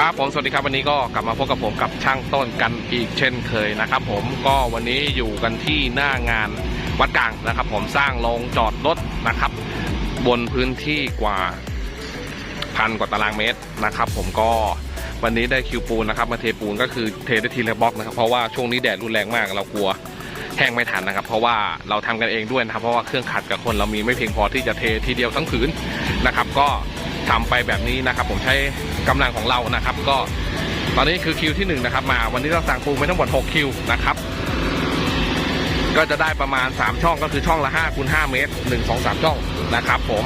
ครับผมสวัสดีครับวันนี้ก็กลับมาพบกับผมกับช่างต้นกันอีกเช่นเคยนะครับ ผมก็วันนี้อยู่กันที่หน้างานวัดกลางนะครับ ผมสร้างโรงจอดรถนะครับ บนพื้นที่กว่าพันกว่าตารางเมตรนะครับ ผมก็วันนี้ได้คิวปูนนะครับ มาเทปูนก็คือเทได้ทีละบล็อกนะครับเพราะว่าช่วงนี้แดดรุนแรงมากเรากลัวแห้งไม่ทันนะครับ เพราะว่าเราทำกันเองด้วยนะครับ เพราะว่าเครื่องขัดกับคนเรามีไม่เพียงพอที่จะเททีเดียวทั้งผืนนะครับ ก็ ทำไปแบบนี้นะครับ ผมใช้กำลังของเรานะครับ ก็ตอนนี้คือคิวที่หนึ่งนะครับมาวันนี้เราสั่งปูไปทั้งหมด6คิวนะครับก็จะได้ประมาณ 3 ช่องก็คือช่องละ5คูณ5เมตร 1 2 3 ช่องนะครับ ผม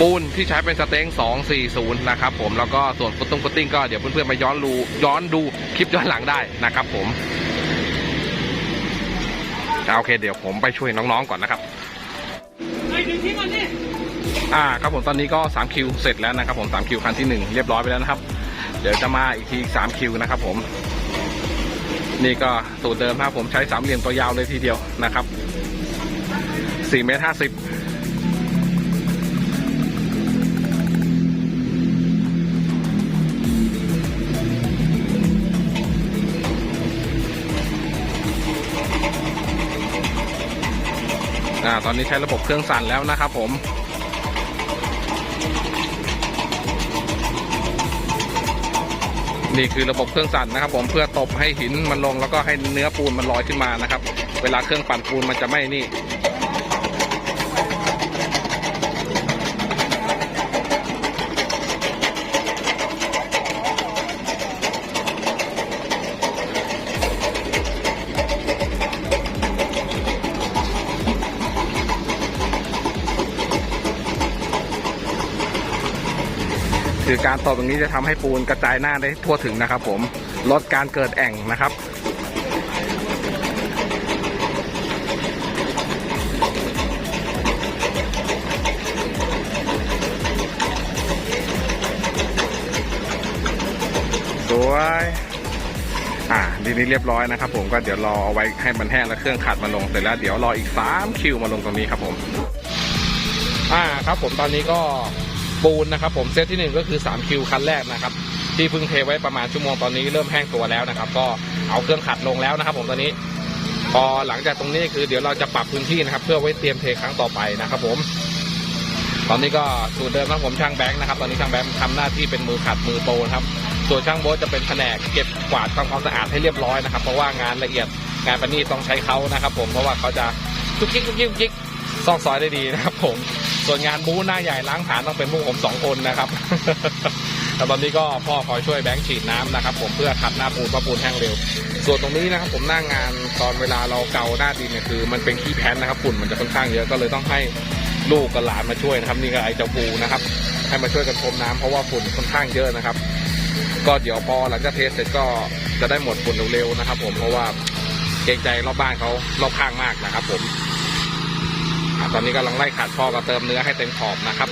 ปูนที่ใช้เป็นสเต็ง240 นะครับผมแล้วก็ส่วนฟุตตุ้งฟุตติ้งก็เดี๋ยวเพื่อนๆมาย้อนดูย้อนดูคลิปย้อนหลังได้นะครับ ผมโอเคเดี๋ยวผมไปช่วยน้องๆก่อนนะครับไอ้ดึงทิ้งก่อนดิ อ่าครับผมตอนนี้ก็3คิวเสร็จแล้วนะครับผม3คิวคันที่ 1 เรียบร้อยไปแล้วนะครับ เดี๋ยวจะมาอีกที3คิวนะครับผม นี่ก็สูตรเดิมครับผมใช้สามเหลี่ยมตัวยาวเลยทีเดียวนะครับ4เมตร50อ่าตอนนี้ใช้ระบบเครื่องสั่นแล้วนะครับผม นี่คือระบบเครื่องสั่นนะครับ ผมเพื่อตบให้หินมันลงแล้วก็ให้เนื้อปูนมันลอยขึ้นมานะครับ เวลาเครื่องปั่นปูนมันจะไม่นี่ คือการตบอย่างนี้จะทำให้ปูนกระจายหน้าได้ทั่วถึงนะครับ ผมลดการเกิดแอ่งนะครับสวยอ่าดีนี้เรียบร้อยนะครับ ผมก็เดี๋ยวรอเอาไว้ให้มันแห้งแล้วเครื่องขัดมาลงเสร็จแล้วเดี๋ยวรออีก3คิวมาลงตรงนี้ครับผม อ่าครับผมตอนนี้ก็ ปูนนะครับ ผมเซตที่หนึ่งก็คือ3คิวคันแรกนะครับที่เพิ่งเทไว้ประมาณชั่วโมงตอนนี้เริ่มแห้งตัวแล้วนะครับ ก็เอาเครื่องขัดลงแล้วนะครับ ผมตอนนี้พอหลังจากตรงนี้คือเดี๋ยวเราจะปรับพื้นที่นะครับ เพื่อไว้เตรียมเทครั้งต่อไปนะครับ ผม ตอนนี้ก็สูตรเดิมครับผมช่างแบงค์นะครับ ตอนนี้ช่างแบงค์ทำหน้าที่เป็นมือขัดมือโตนครับส่วนช่างโบ๊ทจะเป็นแผนกเก็บกวาดทำความสะอาดให้เรียบร้อยนะครับเพราะว่างานละเอียดงานประณีตต้องใช้เขานะครับ ผมเพราะว่าเขาจะจุกจิกจุกจิกจุกจิกซอกซอยได้ดีนะครับ ผม ส่วนงานบู๊หน้าใหญ่ล้างฐานต้องเป็นพวกผมสองคนนะครับแต่ตอนนี้ก็พ่อคอยช่วยแบงค์ฉีดน้ำนะครับ ผมเพื่อขัดหน้าปูนเพราะปูนแห้งเร็ว ส่วนตรงนี้นะครับ ผมหน้างงานตอนเวลาเราเกาหน้าดินเนี่ยคือ มันเป็นขี้แพ้นนะครับฝุ่นมันจะค่อนข้างเยอะก็เลยต้องให้ลูกกับหลานมาช่วยนะครับ นี่ก็ไอเจ้าปูนะครับ ให้มาช่วยกันพรมน้ำเพราะว่าฝุ่นค่อนข้างเยอะนะครับ ก็เดี๋ยวพอหลังจากเทสเสร็จก็จะได้หมดฝุ่นเร็วๆนะครับ ผมเพราะว่าเกรงใจรอบบ้านเขารอบข้างมากนะครับ ผม ตอนนี้กำลังไล่ขัดพ่อกับเติมเนื้อให้เต็มขอบนะครับ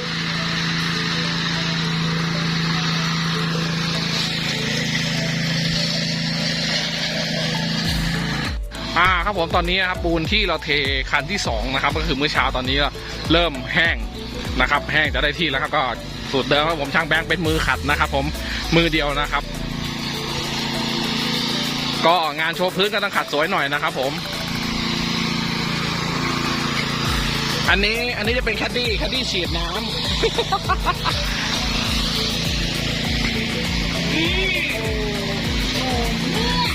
อ่าครับผมตอนนี้นะครับปูนที่เราเทคันที่สองนะครับก็คือเมื่อเช้าตอนนี้เริ่มแห้งนะครับ แห้งจะได้ที่แล้วครับก็สูตรเดิมครับผมช่างแบงค์เป็นมือขัดนะครับ ผมมือเดียวนะครับ ก็งานโชว์พื้นก็ต้องขัดสวยหน่อยนะครับ ผม อันนี้อันนี้จะเป็นแคดดี้แคดดี้ฉีดน้ำ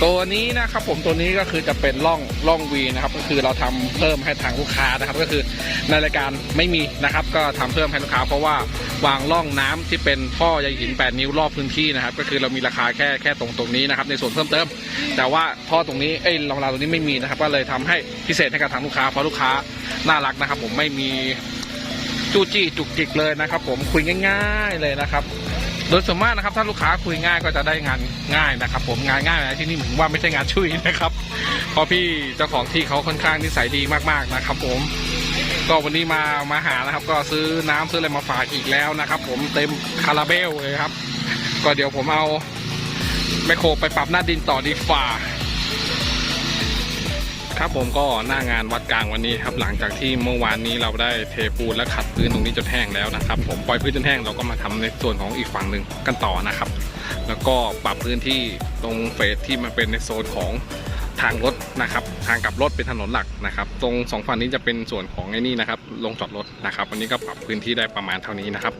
ตัวนี้นะครับผมตัวนี้ก็คือจะเป็นร่องร่องวีนะครับ ก็คือเราทำเพิ่มให้ทางลูกค้านะครับ ก็คือในรายการไม่มีนะครับ ก็ทำเพิ่มให้ลูกค้า เพราะว่าวางร่องน้ำที่เป็นท่อใยหิน 8 นิ้วรอบพื้นที่นะครับ ก็คือเรามีราคาแค่แค่ตรงตรงนี้นะครับในส่วนเพิ่มเติม แต่ว่าท่อตรงนี้เอ้ยรองราวตรงนี้ไม่มีนะครับ ก็เลยทำให้พิเศษให้กับทางลูกค้าเพราะลูกค้าน่ารักนะครับ ผมไม่มีจู้จี้จุกจิกเลยนะครับ ผมคุยง่าย ๆเลยนะครับ โดยส่วนมากนะครับ ถ้าลูกค้าคุยง่ายก็จะได้งานง่ายนะครับ ผมงานง่ายนะที่นี่ผมว่าไม่ใช่งานช่วยนะครับเพราะพี่เจ้าของที่เขาค่อนข้างนิสัยดีมากๆนะครับ ผมก็วันนี้มามาหานะครับ ก็ซื้อน้ำซื้ออะไรมาฝากอีกแล้วนะครับ ผมเต็มคาราเบลเลยครับ ก็เดี๋ยวผมเอาแมคโครไปปรับหน้าดินต่อดีฝ่า ครับผมก็หน้างานวัดกลางวันนี้ครับ หลังจากที่เมื่อวานนี้เราได้เทปูนและขัดพื้นตรงนี้จนแห้งแล้วนะครับ ผมปล่อยพื้นจนแห้งเราก็มาทำในส่วนของอีกฝั่งหนึ่งกันต่อนะครับ แล้วก็ปรับพื้นที่ตรงเฟสที่มันเป็นในโซนของทางรถนะครับ ทางกลับรถเป็นถนนหลักนะครับ ตรงสองฝั่งนี้จะเป็นส่วนของไอ้นี่นะครับลงจอดรถนะครับ วันนี้ก็ปรับพื้นที่ได้ประมาณเท่านี้นะครับ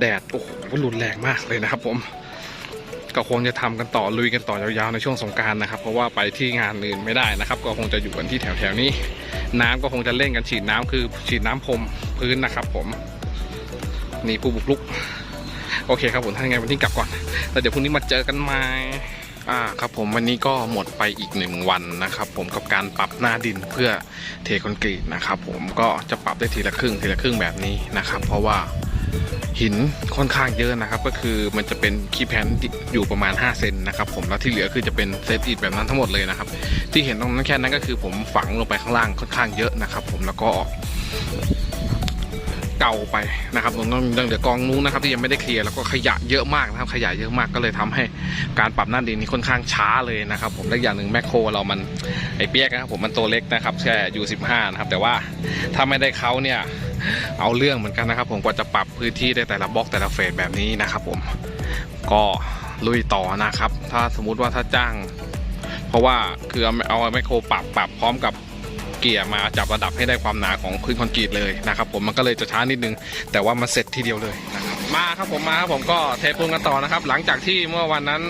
แดดโอ้โหรุนแรงมากเลยนะครับผม ก็คงจะทำกันต่อลุยกันต่อยาวๆในช่วงสงการนะครับ เพราะว่าไปที่งานอื่นไม่ได้นะครับ ก็คงจะอยู่กันที่แถวๆนี้ น้ำก็คงจะเล่นกันฉีดน้ำคือฉีดน้ำพรมพื้นนะครับ ผมนี่ผู้บุกรุกโอเคครับผมถ้ายังไงวันนี้กลับก่อนแล้วเดี๋ยวพรุ่งนี้มาเจอกันใหม่อ่าครับผมวันนี้ก็หมดไปอีกหนึ่งวันนะครับ ผมกับการปรับหน้าดินเพื่อเทคอนกรีตนะครับ ผมก็จะปรับได้ทีละครึ่งทีละครึ่งแบบนี้นะครับ เพราะว่า หินค่อนข้างเยอะนะครับ ก็คือมันจะเป็นคีแพนอยู่ประมาณ 5 เซนนะครับผมแล้วที่เหลือคือจะเป็นเซตอิฐแบบนั้นทั้งหมดเลยนะครับ ที่เห็นตรงนั้นแค่นั้นก็คือผมฝังลงไปข้างล่างค่อนข้างเยอะนะครับ ผมแล้วก็เก่าไปนะครับตรงนั้นยังเหลือกองนู้นนะครับที่ยังไม่ได้เคลียร์แล้วก็ขยะเยอะมากนะครับ ขยะเยอะมากก็เลยทำให้การปรับหน้าดินนี่ค่อนข้างช้าเลยนะครับ ผมและอย่างหนึ่งแมคโครเรามันไอเปียกนะครับผมมันตัวเล็กนะครับแค่อยู่15นะครับแต่ว่าถ้าไม่ได้เขาเนี่ย เอาเรื่องเหมือนกันนะครับ ผมกว่าจะปรับพื้นที่ได้แต่ละบล็อกแต่ละเฟสแบบนี้นะครับ ผมก็ลุยต่อนะครับ ถ้าสมมุติว่าถ้าจ้าง เพราะว่าคือเอาเอาไมโครปรับปรับพร้อมกับเกียร์มาจับระดับให้ได้ความหนาของพื้นคอนกรีตเลยนะครับผมมันก็เลยจะช้านิดนึง แต่ว่ามันเสร็จทีเดียวเลยนะครับมาครับผมมาครับผมก็เทปูนกันต่อนะครับ หลังจากที่เมื่อวันนั้น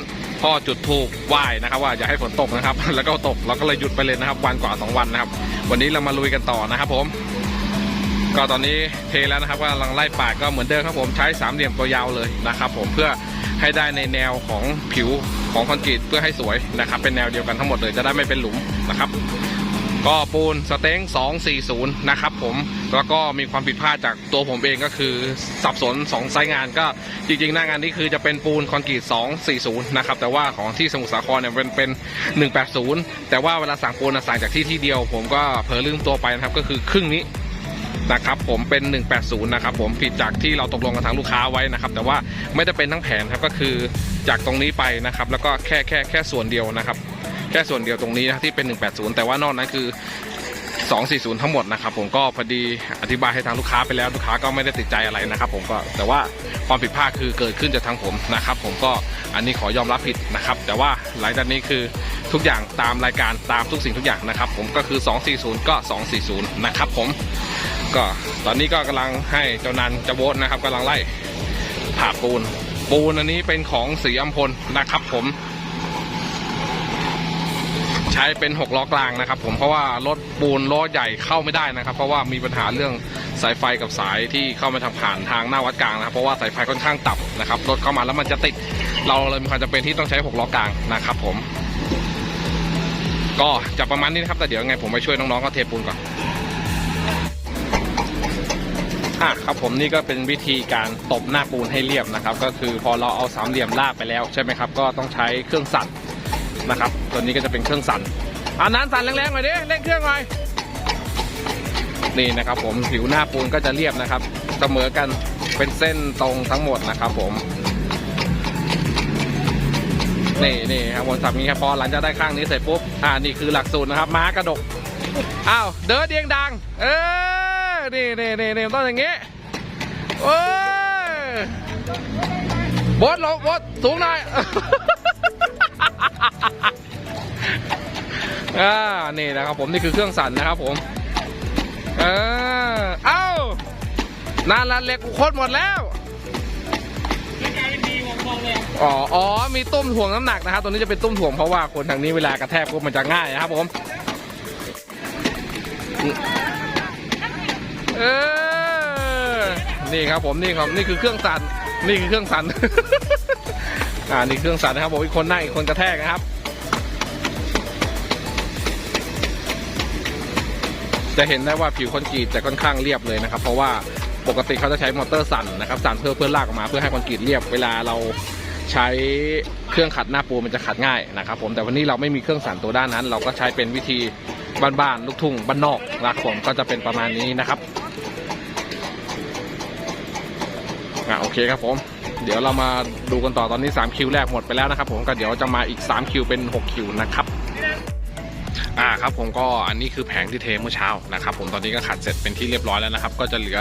พ่อจุดถูกไหว้นะครับ ว่าอย่าให้ฝนตกนะครับ แล้วก็ตกเราก็เลยหยุดไปเลยนะครับ วันกว่าสองวันนะครับ วันนี้เรามาลุยกันต่อนะครับผม ก็ตอนนี้เทแล้วนะครับก็กำลังไล่ปาดก็เหมือนเดิมครับผมใช้สามเหลี่ยมตัวยาวเลยนะครับ ผมเพื่อให้ได้ในแนวของผิวของคอนกรีตเพื่อให้สวยนะครับ เป็นแนวเดียวกันทั้งหมดเลยจะได้ไม่เป็นหลุมนะครับ ก็ปูนสเต็ง240 นะครับผมแล้วก็มีความผิดพลาดจากตัวผมเองก็คือสับสน2ไซต์งานก็จริงๆ หน้างานนี้คือจะเป็นปูนคอนกรีต240 นะครับ แต่ว่าของที่สมุทรสาครเนี่ยเป็นเป็น 180 แต่ว่าเวลาสั่งปูนนะสั่งจากที่ที่เดียว ผมก็เผลอลืมตัวไปนะครับก็คือครึ่งนี้ นะครับผมเป็น 180 นะครับผมผิดจากที่เราตกลงกับทางลูกค้าไว้นะครับ แต่ว่าไม่ได้เป็นทั้งแผนครับก็คือจากตรงนี้ไปนะครับ แล้วก็แค่แค่แค่ส่วนเดียวนะครับ แค่ส่วนเดียวตรงนี้นะที่เป็น 180 แต่ว่านอกนั้นคือ240 ทั้งหมดนะครับผมก็พอดีอธิบายให้ทางลูกค้าไปแล้วลูกค้าก็ไม่ได้ติดใจอะไรนะครับ ผมก็แต่ว่าความผิดพลาดคือเกิดขึ้นจากทางผมนะครับ ผมก็อันนี้ขอยอมรับผิดนะครับ แต่ว่าหลังจากนี้คือทุกอย่างตามรายการตามทุกสิ่งทุกอย่างนะครับ ผมก็คือ 240 ก็ 240 นะครับผม ก็ตอนนี้ก็กำลังให้เจ้านันเจะโบสนะครับกำลังไล่ผ่าปูน ปูนอันนี้เป็นของสีอัมพลนะครับ ผม ใช้เป็นหกล้อกลางนะครับ ผมเพราะว่ารถปูนล้อใหญ่เข้าไม่ได้นะครับ เพราะว่ามีปัญหาเรื่องสายไฟกับสายที่เข้ามาทางผ่านทางหน้าวัดกลางนะครับ เพราะว่าสายไฟค่อนข้างต่ำนะครับรถเข้ามาแล้วมันจะติด เราเลยมีความจำเป็นที่ต้องใช้หกล้อกลางนะครับ ผม ก็จะประมาณนี้นะครับแต่เดี๋ยวยังไงผมไปช่วยน้องๆก็เทปูนก่อน อะครับผมนี่ก็เป็นวิธีการตบหน้าปูนให้เรียบนะครับ ก็คือพอเราเอาสามเหลี่ยมลากไปแล้วใช่ไหมครับ ก็ต้องใช้เครื่องสั่นนะครับ ตัวนี้ก็จะเป็นเครื่องสั่นอ่านั้นสั่นแรงๆหน่อยดิเร่งเครื่องหน่อยนี่นะครับ ผมผิวหน้าปูนก็จะเรียบนะครับ เสมอกันเป็นเส้นตรงทั้งหมดนะครับ ผมนี่นี่ครับวนสับนี้ครับพอหลังจากได้ข้างนี้เสร็จปุ๊บอ่านี่คือหลักสูตรนะครับ ม้ากระดกอ้าวเดินเดียงดัง เออ นี่นี่นี่นี่ต้องอย่างงี้โอ้ยบดลงบดสูงหน่อยอ่านี่นะครับผมนี่คือเครื่องสั่นนะครับผมเออเอ้านานละเหล็กกูโคตรหมดแล้วไม่กลายเป็นดีวงบอกเลยอ๋ออ๋อ มีตุ้มถ่วงน้ำหนักนะครับ ตัวนี้จะเป็นตุ้มถ่วงเพราะว่าคนทางนี้เวลากระแทกปุ๊บมันจะง่ายนะครับผม เออ นี่ครับผมนี่ครับนี่คือเครื่องสั่นนี่คือเครื่องสั่น อ่านี่เครื่องสั่นนะครับผมอีกคนนั่งอีกคนกระแทกนะครับ จะเห็นได้ว่าผิวคอนกรีตจะค่อนข้างเรียบเลยนะครับ เพราะว่าปกติเขาจะใช้มอเตอร์สั่นนะครับสั่นเพื่อเพื่อลากออกมา เพื่อให้คอนกรีตเรียบเวลาเราใช้เครื่องขัดหน้าปูมันจะขัดง่ายนะครับผมแต่วันนี้เราไม่มีเครื่องสั่นตัวด้านนั้น เราก็ใช้เป็นวิธีบ้านๆลูกทุ่งบ้านนอกรับผมก็จะเป็นประมาณนี้นะครับ อะโอเคครับผม เดี๋ยวเรามาดูกันต่อตอนนี้ 3 คิวแรกหมดไปแล้วนะครับผมก็เดี๋ยวจะมาอีก 3 คิวเป็น 6 คิวนะครับอ่าครับผมก็อันนี้คือแผงที่เทเมื่อเช้านะครับผมตอนนี้ก็ขัดเสร็จเป็นที่เรียบร้อยแล้วนะครับ ก็จะเหลือ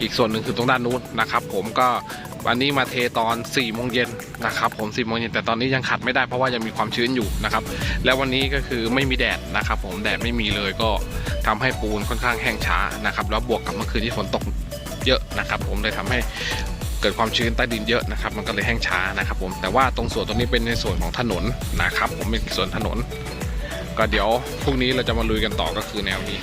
อีกส่วนหนึ่งคือตรงด้านนู้นนะครับผมก็วันนี้มาเทตอน4ี่โมงเย็นนะครับผม4ี่โมงเย็นแต่ตอนนี้ยังขัดไม่ได้เพราะว่ายังมีความชื้นอยู่นะครับแล้ววันนี้ก็คือไม่มีแดดนะครับผมแดดไม่มีเลยก็ทำให้ปูนค่อนข้างแห้งช้านะครับแล้วบวกกับเมื่อคืนที่ฝนตก เยอะนะครับผมเลยทำให้เกิดความชื้นใต้ดินเยอะนะครับมันก็เลยแห้งช้านะครับผมแต่ว่าตรงส่วนตรงนี้เป็นในส่วนของถนนนะครับผมเป็นส่วนถนน ก็เดี๋ยวพรุ่งนี้เราจะมาลุยกันต่อก็คือแนวนี้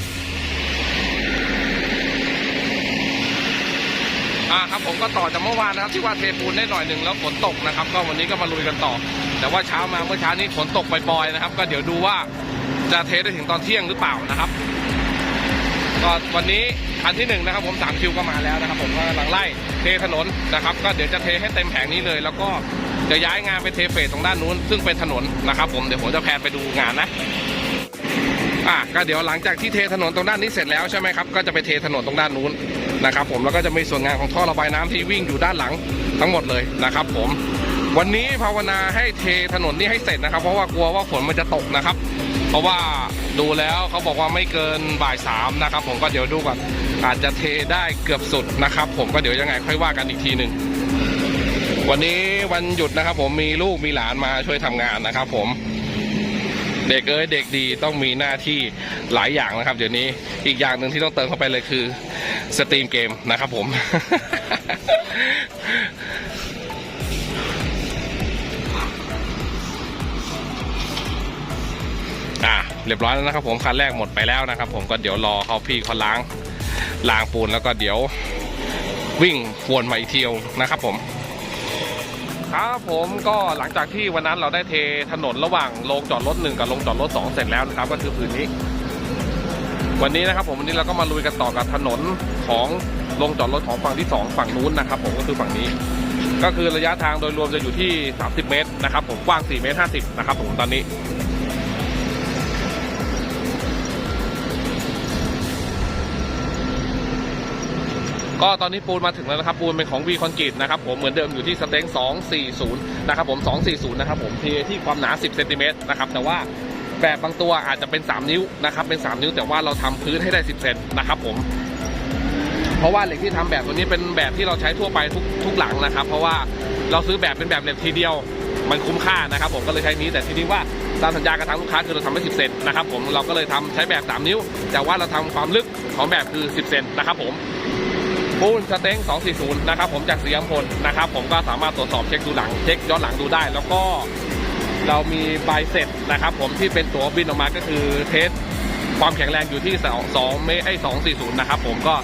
อ่าครับผมก็ต่อจากเมื่อวานนะครับที่ว่าเทปูนได้หน่อยหนึ่งแล้วฝนตกนะครับ ก็วันนี้ก็มาลุยกันต่อ แต่ว่าเช้ามาเมื่อเช้านี้ฝนตกปล่อยๆนะครับ ก็เดี๋ยวดูว่าจะเทได้ถึงตอนเที่ยงหรือเปล่านะครับ ก็วันนี้คันที่หนึ่งนะครับผมสามคิวก็มาแล้วนะครับผมก็กำลังไล่เทถนนนะครับ ก็เดี๋ยวจะเทให้เต็มแผงนี้เลย แล้วก็จะย้ายงานไปเทเฟสตรงด้านนู้น ซึ่งเป็นถนนนะครับผมเดี๋ยวผมจะแพนไปดูงานนะอะก็เดี๋ยวหลังจากที่เทถนนตรงด้านนี้เสร็จแล้วใช่ไหมครับก็จะไปเทถนนตรงด้านนู้นนะครับผมแล้วก็จะมีส่วนงานของท่อระบายน้ำที่วิ่งอยู่ด้านหลังทั้งหมดเลยนะครับ ผมวันนี้ภาวนาให้เทถนนนี้ให้เสร็จนะครับ เพราะว่ากลัวว่าฝนมันจะตกนะครับ ราะว่าดูแล้วเขาบอกว่าไม่เกินบ่ายสามนะครับ ผมก็เดี๋ยวดูก่อนอาจจะเทได้เกือบสุดนะครับ ผมก็เดี๋ยวยังไงค่อยว่ากันอีกทีหนึ่งวันนี้วันหยุดนะครับ ผมมีลูกมีหลานมาช่วยทำงานนะครับ ผมเด็กเอ้ยเด็กดีต้องมีหน้าที่หลายอย่างนะครับ เดี๋ยวนี้อีกอย่างหนึ่งที่ต้องเติมเข้าไปเลยคือสตรีมเกมนะครับผม อะเรียบร้อยแล้วนะครับผมคันแรกหมดไปแล้วนะครับ ผมก็เดี๋ยวรอเขาพี่เขาล้างล้างปูนแล้วก็เดี๋ยววิ่งวนมาอีกเที่ยวนะครับผม ครับผมก็หลังจากที่วันนั้นเราได้เทถนนระหว่างโรงจอดรถหนึ่งกับโรงจอดรถสองเสร็จแล้วนะครับ ก็คือผืนนี้ วันนี้นะครับ ผมวันนี้เราก็มาลุยกันต่อกับถนนของโรงจอดรถของฝั่งที่สองฝั่งนู้นนะครับ ผมก็คือฝั่งนี้ ก็คือระยะทางโดยรวมจะอยู่ที่ 30 เมตรนะครับ ผมกว้าง 4 เมตร 50 นะครับ ผมตอนนี้ ก็ตอนนี้ปูนมาถึงแล้วนะครับปูนเป็นของวีคอนกรีตนะครับผมเหมือนเดิมอยู่ที่สเต็ง240นะครับผม240นะครับผมเทที่ความหนา 10เซนติเมตรนะครับแต่ว่าแบบบางตัวอาจจะเป็น 3 นิ้วนะครับเป็น 3 นิ้วแต่ว่าเราทำพื้นให้ได้ 10เซนนะครับผมเพราะว่าเหล็กที่ทำแบบตัวนี้เป็นแบบที่เราใช้ทั่วไปทุกทุกหลังนะครับ เพราะว่าเราซื้อแบบเป็นแบบเหล็กทีเดียวมันคุ้มค่านะครับผมก็เลยใช้นี้แต่ทีนี้ว่าตามสัญญากับทางลูกค้าคือเราทำไว้10 เซนนะครับผมเราก็เลยทำใช้แบบ 3 นิ้ว แต่ว่าเราทำความลึกของแบบคือ 10 เซนนะครับผม ปูนสเต็ง240 นะครับผมจากสียมพลนะครับผมก็สามารถตรวจสอบเช็คดูหลังเช็คย้อนหลังดูได้ แล้วก็เรามีใบเสร็จนะครับผมที่เป็นตัวบินออกมาก็คือเทสความแข็งแรงอยู่ที่ 2 เมตรไอ้240 นะครับผมก็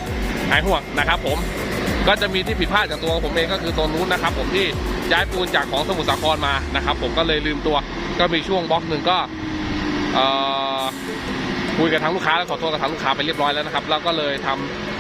หายห่วงนะครับผมก็จะมีที่ผิดพลาดจากตัวผมเองก็คือตัวนู้นนะครับ ผมที่ย้ายปูนจากของสมุทรสาครมานะครับ ผมก็เลยลืมตัวก็มีช่วงบล็อกหนึ่งก็คุยกับทางลูกค้าแล้วขอโทษกับทางลูกค้าไปเรียบร้อยแล้วนะครับ แล้วก็เลยทำ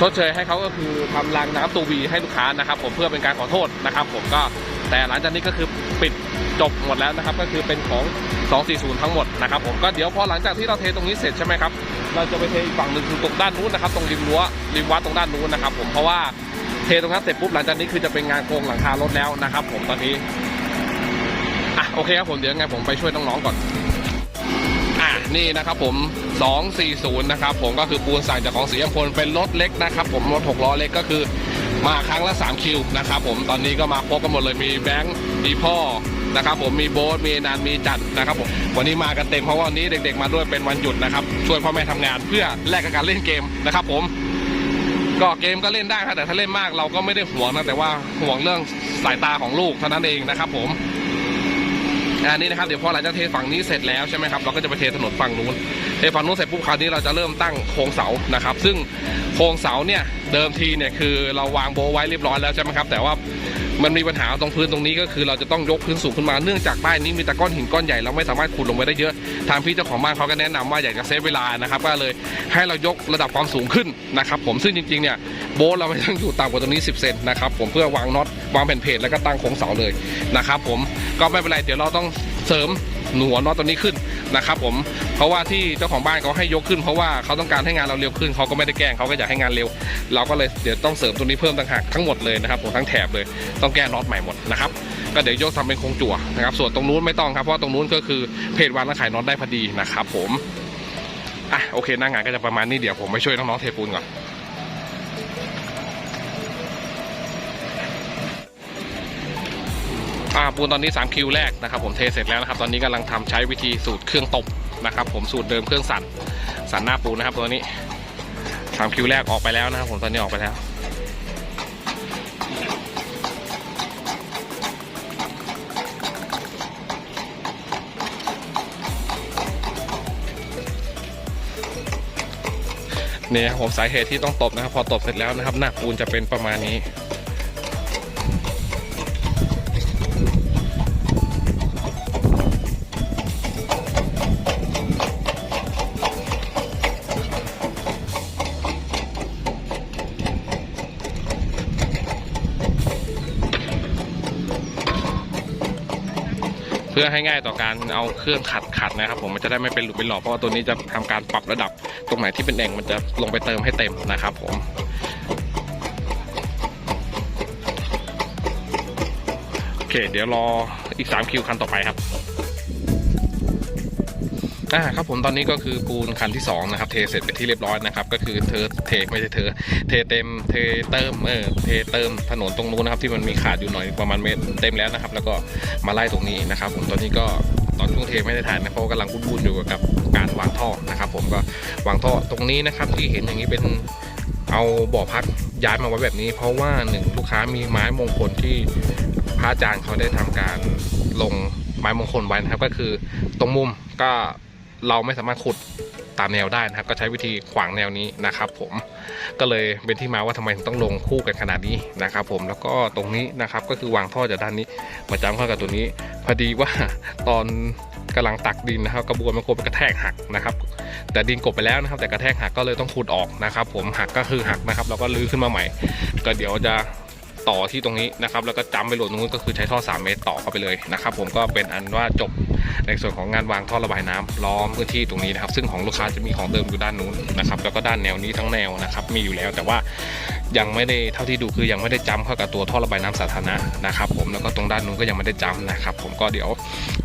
ชดเชยให้เขาก็คือทำรางน้ำตูวีให้ลูกค้านะครับ ผมเพื่อเป็นการขอโทษนะครับ ผมก็แต่หลังจากนี้ก็คือปิดจบหมดแล้วนะครับ ก็คือเป็นของ 240 ทั้งหมดนะครับผมก็เดี๋ยวพอหลังจากที่เราเทตรงนี้เสร็จใช่ไหมครับเราจะไปเทอีกฝั่งหนึ่งคือตรงด้านนู้นนะครับตรงริมรั้วริมวัดตรงด้านนู้นนะครับ ผมเพราะว่าเทตรงนั้นเสร็จปุ๊บหลังจากนี้คือจะเป็นงานโครงหลังคารถแล้วนะครับ ผมตอนนี้อะโอเคครับผมเดี๋ยวยังไงผมไปช่วยน้องๆก่อน นี่นะครับผม 240 นะครับผมก็คือปูนสั่งจากของสียมพลเป็นรถเล็กนะครับผมรถ6ล้อเล็กก็คือมาครั้งละ 3 คิวนะครับผมตอนนี้ก็มาพบกันหมดเลยมีแบงค์มีพ่อนะครับผมมีโบ๊ทมีนันมีจัดนะครับผมวันนี้มากันเต็มเพราะว่าวันนี้เด็ก ๆ มาด้วยเป็นวันหยุดนะครับช่วยพ่อแม่ทำงานเพื่อแลกกับการเล่นเกมนะครับผมก็เกมก็เล่นได้ครับแต่ถ้าเล่นมากเราก็ไม่ได้ห่วงนะแต่ว่าห่วงเรื่องสายตาของลูกเท่านั้นเองนะครับผม อันนี้นะครับเดี๋ยวพอหลังจากเทฝั่งนี้เสร็จแล้วใช่ไหมครับเราก็จะไปเทถนนฝั่งนู้นเทฝั่งนู้นเสร็จปุ๊บคราวนี้เราจะเริ่มตั้งโครงเสานะครับ ซึ่งโครงเสาเนี่ยเดิมทีเนี่ยคือเราวางโบไว้เรียบร้อยแล้วใช่ไหมครับแต่ว่า มันมีปัญหาตรงพื้นตรงนี้ก็คือเราจะต้องยกพื้นสูงขึ้นมาเนื่องจากใต้นี้มีตะก้อนหินก้อนใหญ่เราไม่สามารถขุดลงไปได้เยอะทางพี่เจ้าของบ้านเขาก็แนะนำว่าอยากจะเซฟเวลานะครับก็เลยให้เรายกระดับความสูงขึ้นนะครับผมซึ่งจริงๆเนี่ยโบทเราไม่ต้องอยู่ต่ำกว่าตรงนี้ 10 เซนนะครับผมเพื่อวางน็อตวางแผ่นเพจแล้วก็ตั้งโครงเสาเลยนะครับผมก็ไม่เป็นไรเดี๋ยวเราต้องเสริม หนัวน็อตตัวนี้ขึ้นนะครับผมเพราะว่าที่เจ้าของบ้านเขาให้ยกขึ้นเพราะว่าเขาต้องการให้งานเราเร็วขึ้นเขาก็ไม่ได้แกล้งเขาก็อยากให้งานเร็ว เราก็เลยเดี๋ยวต้องเสริมตัวนี้เพิ่มต่างหากทั้งหมดเลยนะครับผมทั้งแถบเลยต้องแก้น็อตใหม่หมดนะครับก็เดี๋ยวยกทำเป็นโครงจั่วนะครับส่วนตรงนู้นไม่ต้องครับเพราะตรงนู้นก็คือเพจวางและขายน็อตได้พอดีนะครับผมอะโอเคหน้างานก็จะประมาณนี้เดี๋ยวผมไปช่วยน้องๆเทปูนก่อน อ่าปูนตอนนี้3คิวแรกนะครับผมเทเสร็จแล้วนะครับ ตอนนี้กำลังทำใช้วิธีสูตรเครื่องตบนะครับ ผมสูตรเดิมเครื่องสั่นสั่นหน้าปูนนะครับตัวนี้3คิวแรกออกไปแล้วนะครับ ผมตอนนี้ออกไปแล้วเนี่ยครับผมสาเหตุที่ต้องตบนะครับ พอตบเสร็จแล้วนะครับ หน้าปูนจะเป็นประมาณนี้ พื่อให้ง่ายต่อการเอาเครื่องขัดขัดนะครับ ผมมันจะได้ไม่เป็นหลุมเป็นหลอเพราะว่าตัวนี้จะทำการปรับระดับ ตรงไหนที่เป็นแอ่งมันจะลงไปเติมให้เต็มนะครับ ผมโอเค เดี๋ยวรออีก 3 คิวคันต่อไปครับ อ่าครับผมตอนนี้ก็คือปูนคันที่สองนะครับเทเสร็จเป็นที่เรียบร้อยนะครับก็คือเธอเทไม่ใช่เธอเทเต็มเทเติมเออเทเติมถนนตรงนู้นนะครับที่มันมีขาดอยู่หน่อยประมาณเมตรเต็มแล้วนะครับ แล้วก็มาไล่ตรงนี้นะครับ ผมตอนนี้ก็ตอนช่วงเทไม่ได้ถ่ายนะเพราะกำลังวุ่นๆอยู่กับการวางท่อนะครับ ผมก็วางท่อตรงนี้นะครับที่เห็นอย่างนี้เป็นเอาบ่อพักย้ายมาไว้แบบนี้ เพราะว่าหนึ่งลูกค้ามีไม้มงคลที่พระอาจารย์เขาได้ทำการลงไม้มงคลไว้นะครับ ก็คือตรงมุมก็ เราไม่สามารถขุดตามแนวได้นะครับ ก็ใช้วิธีขวางแนวนี้นะครับ ผมก็เลยเป็นที่มาว่าทำไมถึงต้องลงคู่กันขนาดนี้นะครับ ผมแล้วก็ตรงนี้นะครับก็คือวางท่อจากด้านนี้มาจำเข้ากับตัวนี้ พอดีว่าตอนกำลังตักดินนะครับ กระบวนมันโคไปกระแทกหักนะครับ แต่ดินกบไปแล้วนะครับ แต่กระแทกหักก็เลยต้องขุดออกนะครับ ผมหักก็คือหักนะครับ เราก็ลื้อขึ้นมาใหม่ ก็เดี๋ยวจะ ต่อที่ตรงนี้นะครับแล้วก็จำไปโหลดตรงนู้นก็คือใช้ท่อ 3 เมตรต่อเข้าไปเลยนะครับผมก็เป็นอันว่าจบในส่วนของงานวางท่อระบายน้ำล้อมพื้นที่ตรงนี้นะครับซึ่งของลูกค้าจะมีของเดิมอยู่ด้านนู้นนะครับแล้วก็ด้านแนวนี้ทั้งแนวนะครับมีอยู่แล้วแต่ว่า ยังไม่ได้เท่าที่ดูคือยังไม่ได้จำเข้ากับตัวท่อระบายน้ำสาธารณะนะครับ ผมแล้วก็ตรงด้านนู้นก็ยังไม่ได้จำนะครับ ผมก็เดี๋ยว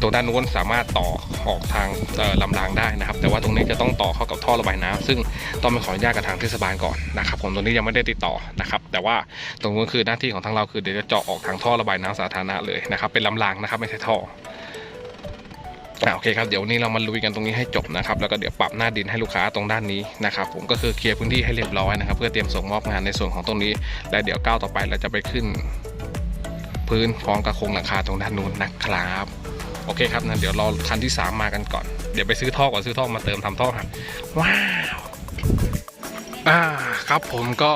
ตรงด้านนู้นสามารถต่อออกทางเอ่อลำรางได้นะครับ แต่ว่าตรงนี้จะต้องต่อเข้ากับท่อระบายน้ำซึ่งต้องไปขออนุญาตกับทางเทศบาลก่อนนะครับ ผมตรงนี้ยังไม่ได้ติดต่อนะครับ แต่ว่าตรงนู้นคือหน้าที่ของทางเราคือเดี๋ยวจะเจาะออกทางท่อระบายน้ำสาธารณะเลยนะครับเป็นลำรางนะครับไม่ใช่ท่อ อ่าโอเคครับเดี๋ยววันนี้เรามาลุยกันตรงนี้ให้จบนะครับแล้วก็เดี๋ยวปรับหน้าดินให้ลูกค้าตรงด้านนี้นะครับผมก็คือเคลียร์พื้นที่ให้เรียบร้อยนะครับเพื่อเตรียมส่งมอบงานในส่วนของตรงนี้ และเดี๋ยวก้าวต่อไปเราจะไปขึ้น พื้นพร้อมกับโครงหลังคาตรงด้านนู้นนะครับโอเคครับนะเดี๋ยวรอคันที่ 3 มากันก่อน เดี๋ยวไปซื้อท่อก่อนซื้อท่อมาเติมทำท่อครับว้าวอ่าครับผมก็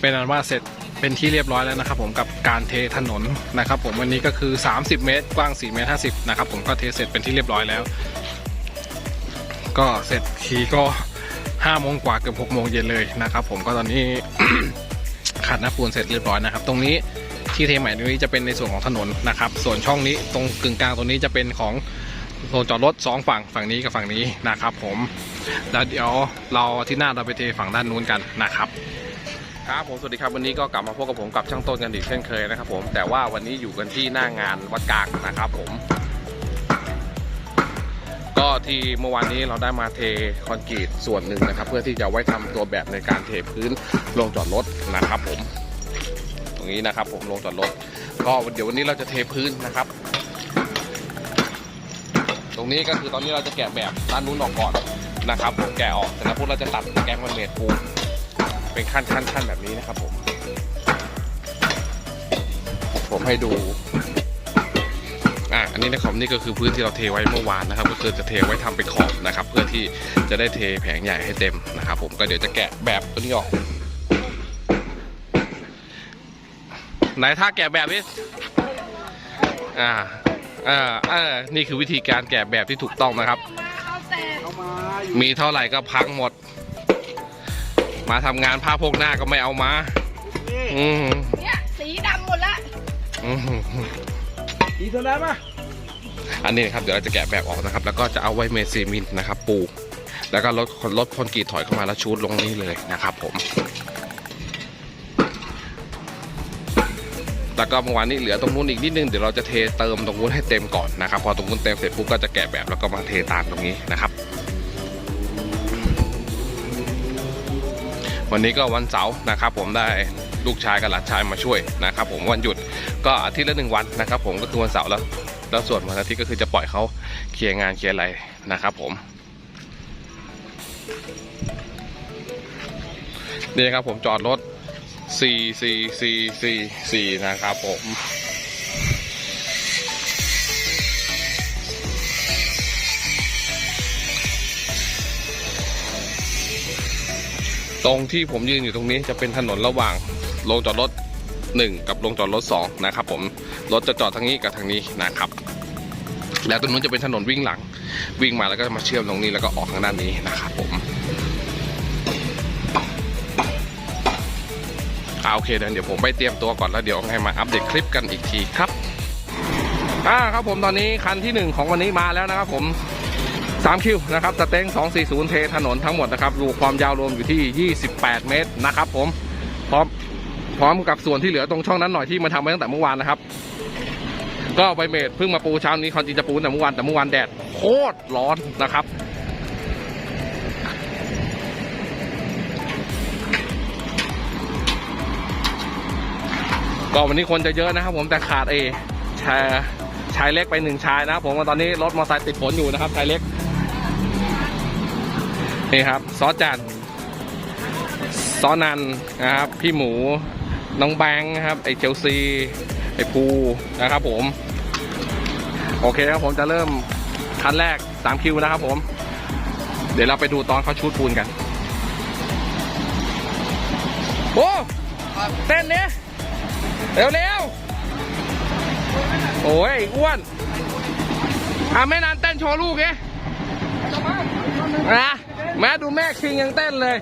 เป็นอันว่าเสร็จ เป็นที่เรียบร้อยแล้วนะครับผมกับการเทถนนนะครับผมวันนี้ก็คือ 30 เมตร กว้าง 4 เมตร 50 นะครับผมก็เทเสร็จเป็นที่เรียบร้อยแล้ว ก็เสร็จทีก็5โมงกว่าเกือบ6โมงเย็นเลยนะครับผมก็ตอนนี้ขัดหน้าปูนเสร็จเรียบร้อยนะครับ ตรงนี้ที่เทใหม่ตรงนี้จะเป็นในส่วนของถนนนะครับ ส่วนช่องนี้ตรงกึ่งกลางตรงนี้จะเป็นของโซนจอดรถสองฝั่งฝั่งนี้กับฝั่งนี้นะครับ ผมแล้วเดี๋ยวเรอาที่หน้าเราไปเทฝั่งด้านนู้นกันนะครับ ครับผมสวัสดีครับวันนี้ก็กลับมาพบกับผมกับช่างต้นกันอีกเช่นเคยนะครับผมแต่ว่าวันนี้อยู่กันที่หน้างานวัดกลางนะครับผม ก็ที่เมื่อวานนี้เราได้มาเทคอนกรีตส่วนหนึ่งนะครับ เพื่อที่จะไว้ทำตัวแบบในการเทพื้นลงจอดรถนะครับผม ตรงนี้นะครับผมลงจอดรถก็เดี๋ยววันนี้เราจะเทพื้นนะครับ ตรงนี้ก็คือตอนนี้เราจะแกะแบบด้านนู้นออกก่อนนะครับผมแกะออกแต่แล้วพวกเราจะตัดแกงมันเมดปู เป็นขั้นขั้นขั้นแบบนี้นะครับผม ผมให้ดูอะอันนี้นะครับนี่ก็คือพื้นที่เราเทไว้เมื่อวานนะครับ ก็คือจะเทไว้ทำเป็นขอบนะครับ เพื่อที่จะได้เทแผงใหญ่ให้เต็มนะครับ ผมก็เดี๋ยวจะแกะแบบตัวนี้ออกไหนถ้าแกะแบบนี้อ่าอ่าอ่านี่คือวิธีการแกะแบบที่ถูกต้องนะครับเอาแต่มีเท่าไหร่ก็พังหมด มาทำงานผ้าโพกหน้าก็ไม่เอามาอืมเนี่ยสีดำหมดละอืมอีโซดาป่ะอันนี้นะครับเดี๋ยวเราจะแกะแบบออกนะครับ แล้วก็จะเอาไว้เมซีมินนะครับ ปู แล้วก็รถรถคอนกรีตถอยเข้ามาแล้วชูดลงนี่เลยนะครับ ผม แล้วก็เมื่อวานนี้เหลือตรงนู้นอีกนิดนึงเดี๋ยวเราจะเทเติมตรงนู้นให้เต็มก่อนนะครับ พอตรงนู้นเต็มเสร็จปุ๊บก็จะแกะแบบแล้วก็มาเทตามตรงนี้นะครับ วันนี้ก็วันเสาร์นะครับผมได้ลูกชายกับหลานชายมาช่วยนะครับผมวันหยุดก็อาทิตย์ละหนึ่งวันนะครับผมก็คือวันเสาร์แล้ว แล้วส่วนวันอาทิตย์ก็คือจะปล่อยเขาเคลียร์งานเคลียร์อะไรนะครับผมนี่ครับผมจอดรถ4 4 4 4 4นะครับผม ตรงที่ผมยืนอยู่ตรงนี้จะเป็นถนนระหว่างโรงจอดรถ 1 กับโรงจอดรถ2นะครับผมรถจะจอดทางนี้กับทางนี้นะครับ แล้วตรงนู้นจะเป็นถนนวิ่งหลัง วิ่งมาแล้วก็มาเชื่อมตรงนี้แล้วก็ออกทางด้านนี้นะครับผมอ่าโอเคเดี๋ยวผมไปเตรียมตัวก่อนแล้วเดี๋ยวให้มาอัปเดตคลิปกันอีกทีครับอ่าครับผมตอนนี้คันที่หนึ่งของวันนี้มาแล้วนะครับผม 3 คิวนะครับสเต็ง240 เทถนนทั้งหมดนะครับรวมความยาวรวมอยู่ที่ 28 เมตรนะครับผมพร้อมพร้อมกับส่วนที่เหลือตรงช่องนั้นหน่อยที่มาทำไว้ตั้งแต่เมื่อวานนะครับ ก็ใบเมดเพิ่งมาปูเช้านี้คอนจริงจะปูแต่เมื่อวานแต่เมื่อวานแดดโคตรร้อนนะครับก็วันนี้คนจะเยอะนะครับ ผมแต่ขาดเอชายชายเล็กไปหนึ่งชายนะครับผมตอนนี้รถมอเตอร์ไซค์ติดฝนอยู่นะครับชายเล็ก นี่ครับซอสจันซอนันนะครับ พี่หมูน้องแบงค์นะครับไอเชลซีไอภูนะครับผม โอเคครับผมจะเริ่มคันแรก3คิวนะครับผม เดี๋ยวเราไปดูตอนเขาชูดปูนกันโอ้เต้นเนี้ยเร็วเร็วๆโอ้ยอ้วนอะไม่นานเต้นโชว์ลูกไงนะ แม่ดูแม่คิงยังเต้นเลย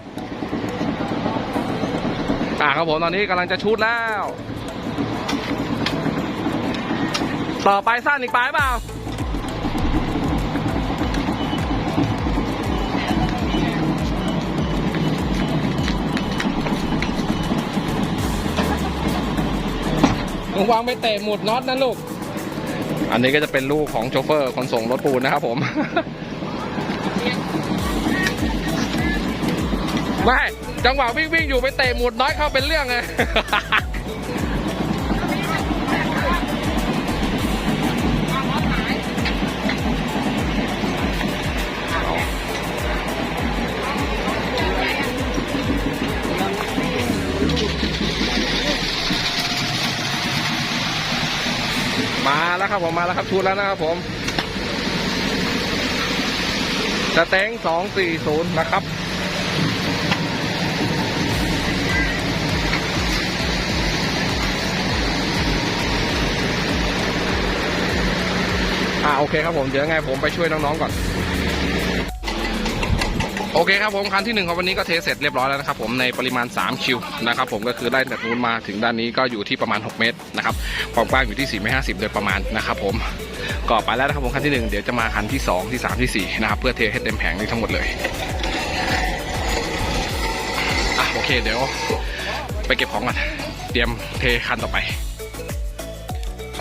อะครับผมตอนนี้กำลังจะชุดแล้ว ต่อไปสั้นอีกปลายเปล่าระวังไปเตะหมุดน็อตนะลูก อันนี้ก็จะเป็นลูกของโชเฟอร์คนส่งรถปูนนะครับผม ไม่จังหวะวิ่งวิ่งอยู่ไปเตะหมุดน้อยเข้าเป็นเรื่องเลยมาแล้วครับผมมาแล้วครับชุดแล้วนะครับผมสเต็งสองสี่ศูนย์นะครับ อ่าโอเคครับผม เดี๋ยวไงผมไปช่วยน้องๆก่อน โอเคครับผมคันที่หนึ่งของวันนี้ก็เทเสร็จเรียบร้อยแล้วนะครับผมในปริมาณ 3 คิวนะครับผมก็คือได้จากนู้นมาถึงด้านนี้ก็อยู่ที่ประมาณ 6 เมตรนะครับความกว้างอยู่ที่4เมตร50โดยประมาณนะครับผมก็ไปแล้วนะครับผมคันที่ 1 เดี๋ยวจะมาคันที่ 2 ที่ 3 ที่ 4 นะครับ เพื่อเทให้เต็มแผงนี้ทั้งหมดเลยอะโอเคเดี๋ยวไปเก็บของก่อนเตรียมเทคันต่อไป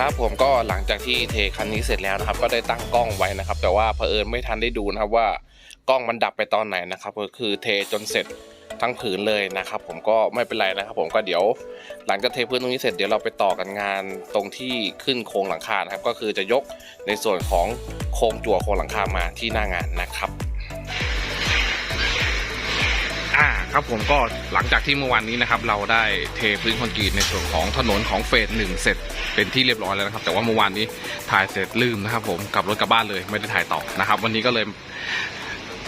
ครับผมก็หลังจากที่เทคันนี้เสร็จแล้วนะครับ ก็ได้ตั้งกล้องไว้นะครับ แต่ว่าเผอิญไม่ทันได้ดูนะครับว่ากล้องมันดับไปตอนไหนนะครับ ก็คือเทจนเสร็จทั้งผืนเลยนะครับ ผมก็ไม่เป็นไรนะครับ ผมก็เดี๋ยวหลังจากเทพื้นตรงนี้เสร็จเดี๋ยวเราไปต่อกันงานตรงที่ขึ้นโครงหลังคานะครับ ก็คือจะยกในส่วนของโครงจั่วโครงหลังคามาที่หน้างานนะครับ ครับผมก็หลังจากที่เมื่อวานนี้นะครับเราได้เทพื้นคอนกรีตในส่วนของถนนของเฟสหนึ่งเสร็จเป็นที่เรียบร้อยแล้วนะครับ แต่ว่าเมื่อวานนี้ถ่ายเสร็จลืมนะครับ ผมกลับรถกลับบ้านเลยไม่ได้ถ่ายต่อนะครับ วันนี้ก็เลย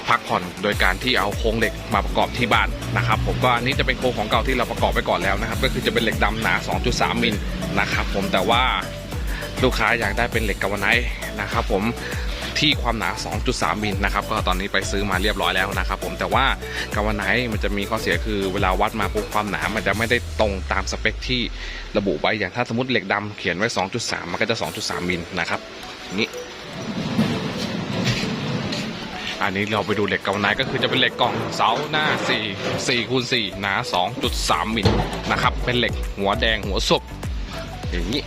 พักผ่อนโดยการที่เอาโครงเหล็กมาประกอบที่บ้านนะครับ ผมก็อันนี้จะเป็นโครงของเก่าที่เราประกอบไปก่อนแล้วนะครับ ก็คือจะเป็นเหล็กดำหนา 2.3 มิลนะครับ ผมแต่ว่าลูกค้าอยากได้เป็นเหล็กกาวไนท์นะครับ ผม ที่ความหนา 2.3 มิลนะครับก็ตอนนี้ไปซื้อมาเรียบร้อยแล้วนะครับผมแต่ว่ากาวไนท์มันจะมีข้อเสียคือเวลาวัดมาปุ๊บความหนามันจะไม่ได้ตรงตามสเปคที่ระบุไว้อย่างถ้าสมมติเหล็กดำเขียนไว้ 2.3 มันก็จะ 2.3 มิลนะครับนี่อันนี้เราไปดูเหล็กกาวไนท์ก็คือจะเป็นเหล็กกล่องเสาหน้า 4 4คูณ4หนา 2.3 มิลนะครับเป็นเหล็กหัวแดงหัวศพอย่างนี้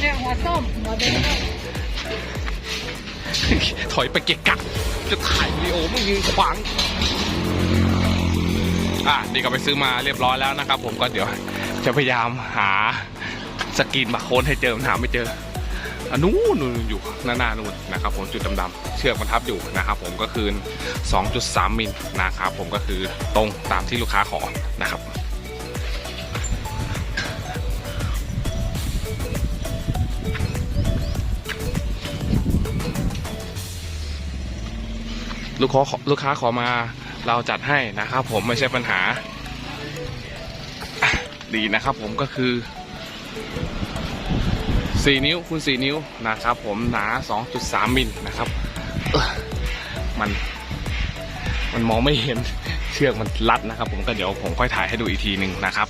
เนี่ยหัวส้มหัวแดง ถอยไปเกะกะจะถ่ายวีโอไม่ยืนขวางอะนี่ก็ไปซื้อมาเรียบร้อยแล้วนะครับ ผมก็เดี๋ยวจะพยายามหาสกรีนบาโค้ดให้เจอหาไม่เจออันนู้นนู่นอยู่หน้าหน้านู่นนะครับผมจุดดำๆเชือกมันทับอยู่นะครับผมก็คือ 2.3 มิลนะครับผมก็คือตรงตามที่ลูกค้าขอนะครับ ลูกค้าขอลูกค้าขอมาเราจัดให้นะครับ ผมไม่ใช่ปัญหา ดีนะครับ ผมก็คือ 4 นิ้วคูณ4นิ้วนะครับ ผมหนา 2.3มิลนะครับมันมันมองไม่เห็นเชือกมันรัดนะครับ ผมก็เดี๋ยวผมค่อยถ่ายให้ดูอีกทีหนึ่งนะครับ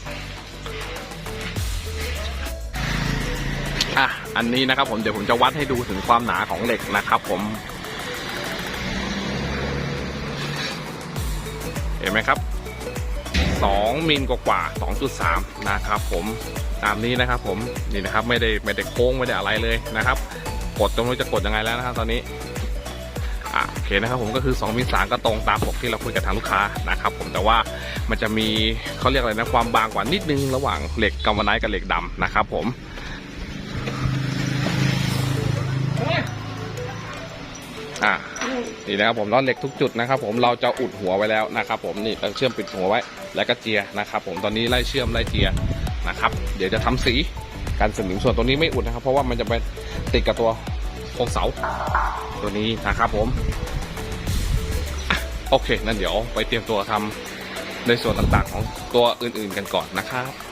อะอันนี้นะครับ ผมเดี๋ยวผมจะวัดให้ดูถึงความหนาของเหล็กนะครับ ผม ห็นไหมครับ2มิลกว่าๆ2.3 นะครับผมตามนี้นะครับผมนี่นะครับไม่ได้ไม่ได้โค้งไม่ได้อะไรเลยนะครับ กดตรงนู้นจะกดยังไงแล้วนะครับตอนนี้อะโอเคนะครับผมก็คือ2มิลสามก็ตรงตามปกที่เราคุยกับทางลูกค้านะครับผมแต่ว่ามันจะมีเขาเรียกอะไรนะความบางกว่านิดนึงระหว่างเหล็กกัมวาไนท์กับเหล็กดำนะครับผม นี่นะครับผมล้วเหล็กทุกจุดนะครับผมเราจะอุดหัวไว้แล้วนะครับผมนี่เราเชื่อมปิดหัวไว้ แล้วก็เจียนะครับผมตอนนี้ไล่เชื่อมไล่เจียนะครับเดี๋ยวจะทำสีกันสนิมส่วนตัวนี้ไม่อุดนะครับ เพราะว่ามันจะไปติดกับตัวโครงเสาตัวนี้นะครับผมอโอเคนั่นเดี๋ยวไปเตรียมตัวทำในส่วนต่างๆของตัวอื่นๆกันก่อนนะครับ